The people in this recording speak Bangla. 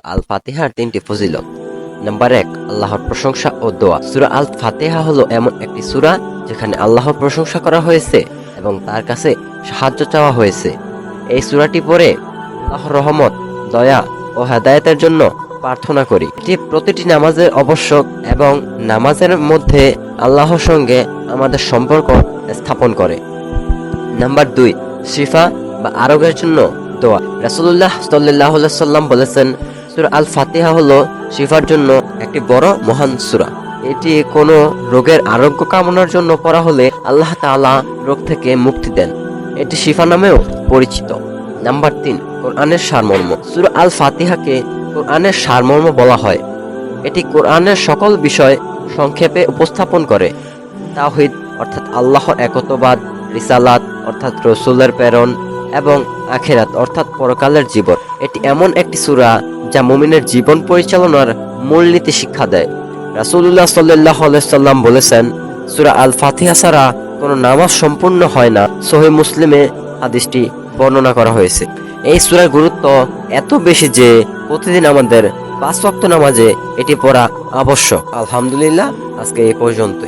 আল ফাতিহার তিনটি ফজিলত। নাম্বার এক, আল্লাহর প্রশংসা ও দোয়া। সূরা আল ফাতিহা হলো এমন একটি সূরা যেখানে আল্লাহর প্রশংসা করা হয়েছে এবং তার কাছে সাহায্য চাওয়া হয়েছে। এই সূরাটি পড়ে আল্লাহর রহমত, দয়া ও হেদায়েতের জন্য প্রার্থনা করি। এটি প্রতিটি নামাজের আবশ্যক এবং নামাজের মধ্যে আল্লাহর সঙ্গে আমাদের সম্পর্ক স্থাপন করে। নাম্বার দুই, শিফা বা আরোগ্যের জন্য দোয়া। রাসুল্লাহ সাল্লাহ সাল্লাম বলেছেন সুরা আল ফাতিহা হলো শিফার জন্য একটি বড় মহান সুরা। এটি কোনো রোগের আরোগ্য কামনার জন্য পড়া হলে আল্লাহ তাআলা রোগ থেকে মুক্তি দেন। এটি শিফা নামেও পরিচিত। নাম্বার তিন, কোরআনের সারমর্ম। সুরা আল ফাতিহাকে কোরআনের সারমর্ম বলা হয়। এটি কোরআনের সকল বিষয় সংক্ষেপে উপস্থাপন করে। তাহিদ অর্থাৎ আল্লাহ একতবাদ, রিসালাত, অর্থাৎ রসুলের প্রেরণ এবং আখেরাত, অর্থাৎ পরকালের জীবন। এটি এমন একটি সূরা যা মুমিনের জীবন পরিচালনার মূলনীতি শিক্ষা দেয়। রাসূলুল্লাহ সাল্লাহ সাল্লাম বলেছেন, সুরা আল ফাতিহা ছাড়া কোনো নামাজ সম্পূর্ণ হয় না। সহি মুসলিমে হাদিসটি বর্ণনা করা হয়েছে। এই সূরার গুরুত্ব এত বেশি যে প্রতিদিন আমাদের পাঁচ নামাজে এটি পড়া আবশ্যক। আলহামদুলিল্লাহ, আজকে এই পর্যন্তই।